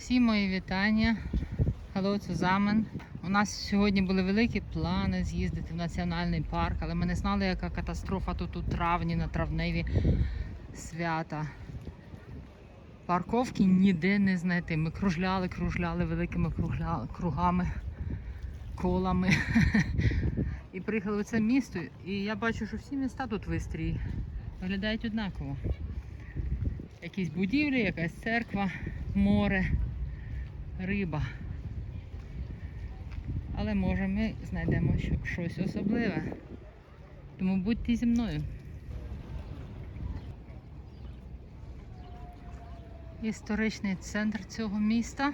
Всі мої вітання. Hello zusammen. У нас сьогодні були великі плани з'їздити в національний парк, але ми не знали, яка катастрофа тут у травні на травневі свята. Парковки ніде не знайти. Ми кружляли, кружляли великими кругами, колами. І приїхали в це місто. І я бачу, що всі міста тут в Істрії виглядають однаково. Якісь будівлі, якась церква, море, риба. Але може ми знайдемо щось особливе. Тому будьте зі мною. Історичний центр цього міста.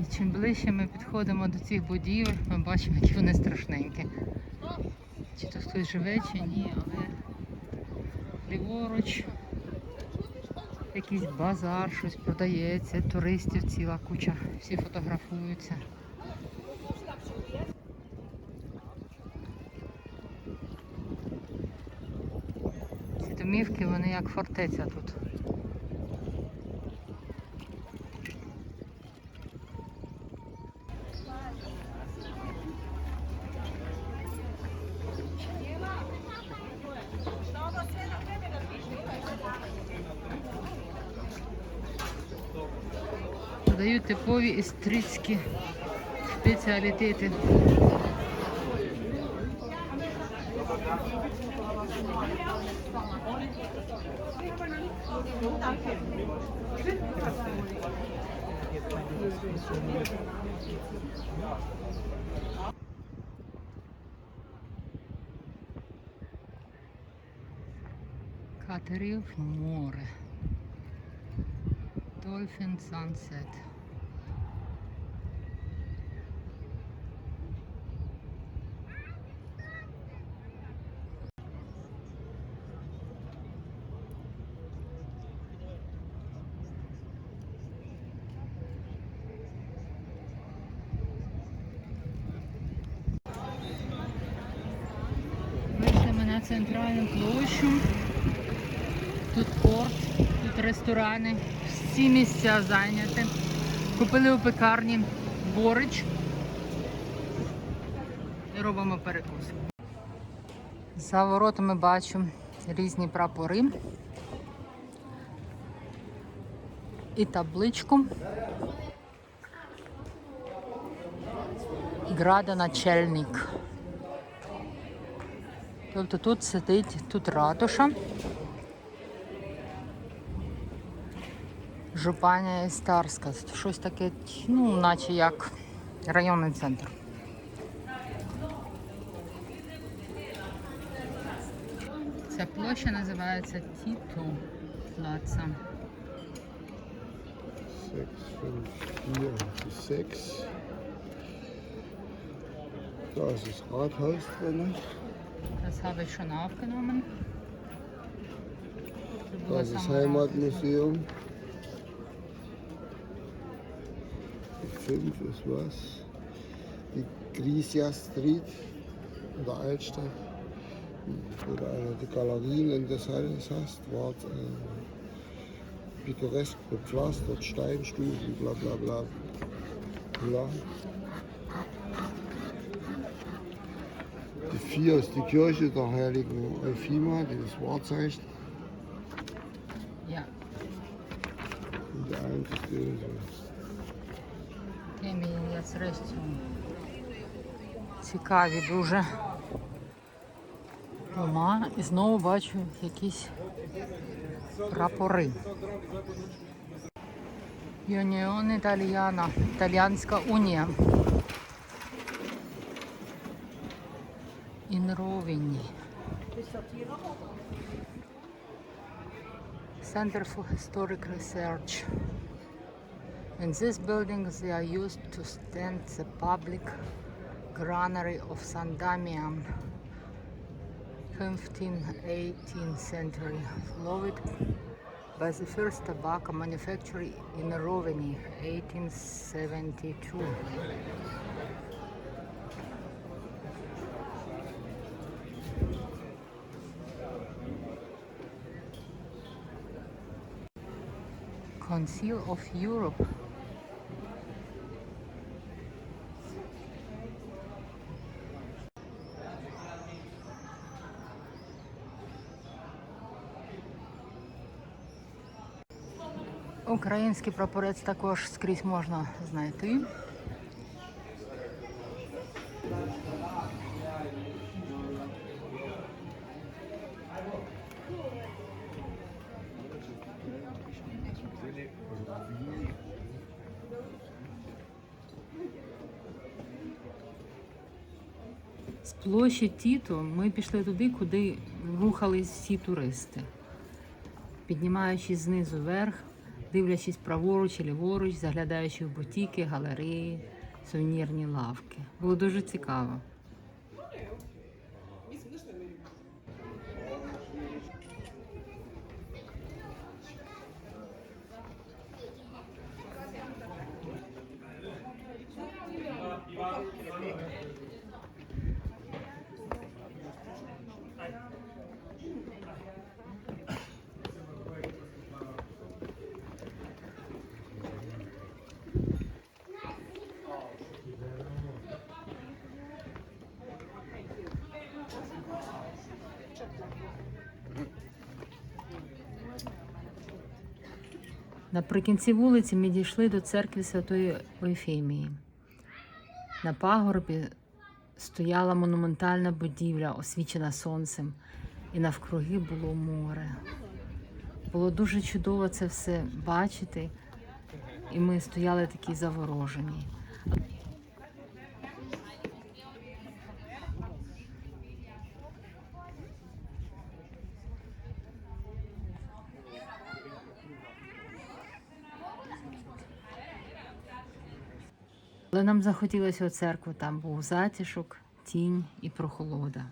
І чим ближче ми підходимо до цих будівель, ми бачимо, які вони страшненькі. Чи тут хтось живе, чи ні, але ліворуч якийсь базар, щось продається, туристів ціла куча, всі фотографуються. Ці домівки, вони як фортеця тут. Продають типові істрицькі спеціалітети. Катерів море. Dolphin Sunset. Вийшли ми на центральну площу. Тут порт, тут ресторани, всі місця зайняті. Купили у пекарні борич і робимо перекус. За воротами бачу різні прапори і табличку. Градоначальник. Тобто тут сидить, тут ратуша. Жупанія і Старська. Щось таке, ну, наче як районний центр. Ця площа називається Тіто Плаца. 6, 5, 4, 6. Da ist Rathaus drin. Das habe ich schon aufgenommen. Da ist das Heimatmuseum. Die 5 ist was? Die Grisia Street in der Altstadt. Du eine die Galerien in das alles hast, war äh, pittoresk bepflastert, Steinstufen, bla bla bla. bla. Die 4 ist die Kirche der heiligen Euphima, dieses Wahrzeichen. Ja, Und die 1 ist die so. Цікаві дуже дома. І знову бачу якісь прапори. Юніон Італіана, Італіанська унія. in Rovinj, Center for Historic Research. In these buildings they are used to stand the public granary of San Damian, 15th, 18th century, followed by the first tobacco factory in Rovini, 1872. Council of Europe. Український прапорець також скрізь можна знайти. З площі Тіто ми пішли туди, куди рухались всі туристи. Піднімаючись знизу вверх, дивлячись праворуч і ліворуч, заглядаючи в бутіки, галереї, сувенірні лавки. Було дуже цікаво. Наприкінці вулиці ми дійшли до церкви Святої Ойфемії. На пагорбі стояла монументальна будівля, освічена сонцем, і навкруги було море. Було дуже чудово це все бачити, і ми стояли такі заворожені. Але нам захотілося у церкву, там був затишок, тінь і прохолода.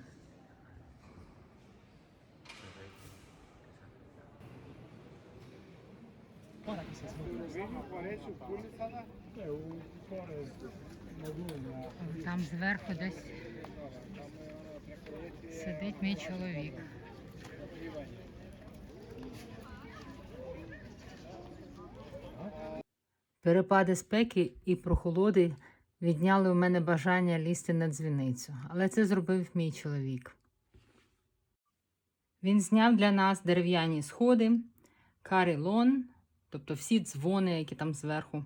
Там зверху десь сидить мій чоловік. Перепади спеки і прохолоди відняли у мене бажання лізти на дзвіницю, але це зробив мій чоловік. Він зняв для нас дерев'яні сходи, карілон, тобто всі дзвони, які там зверху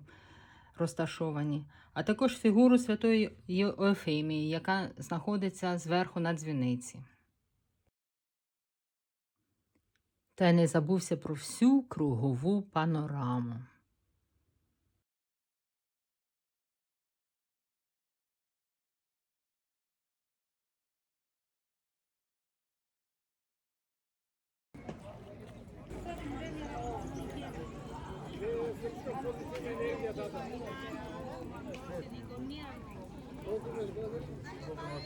розташовані, а також фігуру святої Єофемії, яка знаходиться зверху на дзвіниці. Та й не забувся про всю кругову панораму. Belli ki sifatı,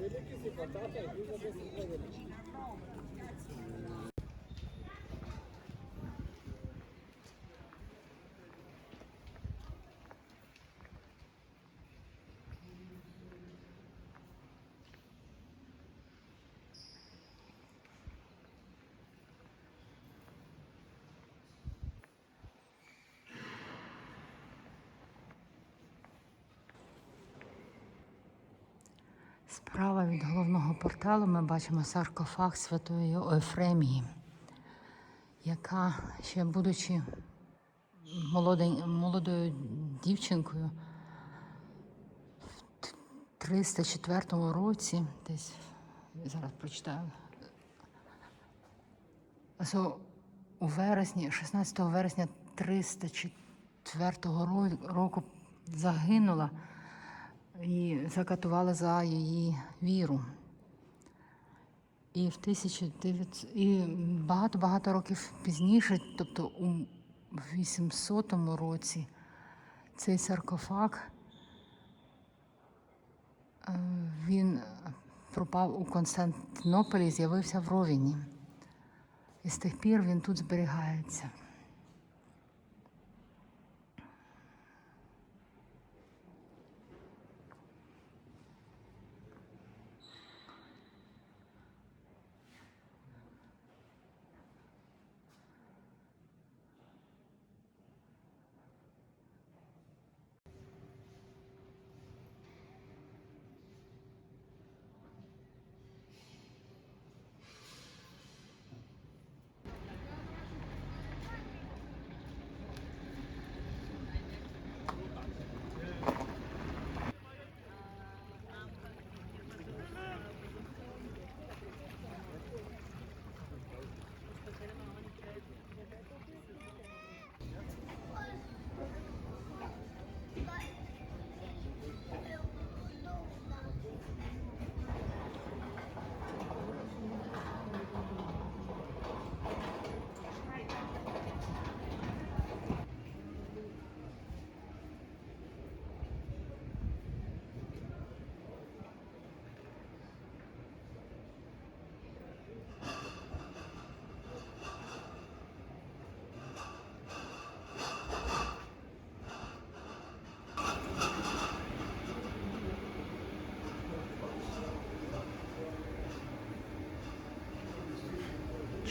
belli ki sifatı, belli ki sifatı, Справа від головного порталу ми бачимо саркофаг святої Ефремії, яка ще будучи молодою дівчинкою в 304 році, десь зараз прочитаю. У вересні, 16 вересня 304 ро- року загинула і закатували за її віру. І в 1900, і багато-багато років пізніше, тобто у 800 році, цей саркофаг е, він пропав у Константинополі з'явився в Ровіні. І з тих пір він тут зберігається.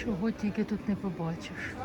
Чого тільки тут не побачиш.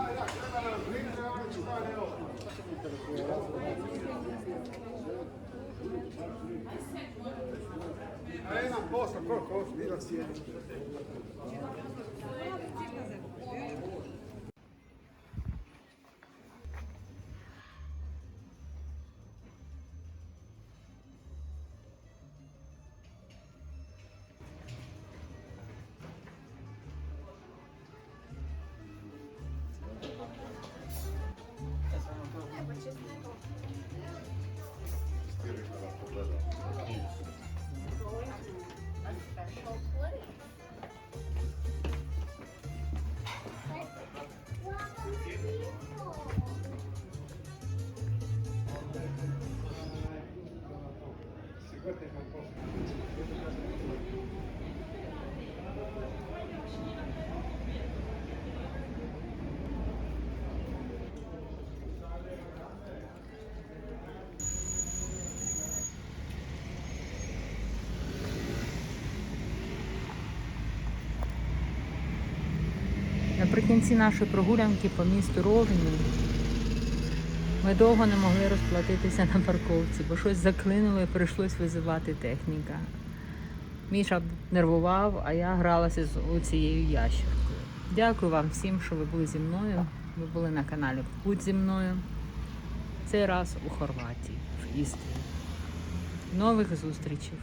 Наприкінці нашої прогулянки по місту Ровні ми довго не могли розплатитися на парковці, бо щось заклинуло і прийшлось визивати техніка. Міша нервував, а я гралася з цією ящеркою. Дякую вам всім, що ви були зі мною. Ви були на каналі Будь зі мною. Цей раз у Хорватії, в Істрі. Нових зустрічей!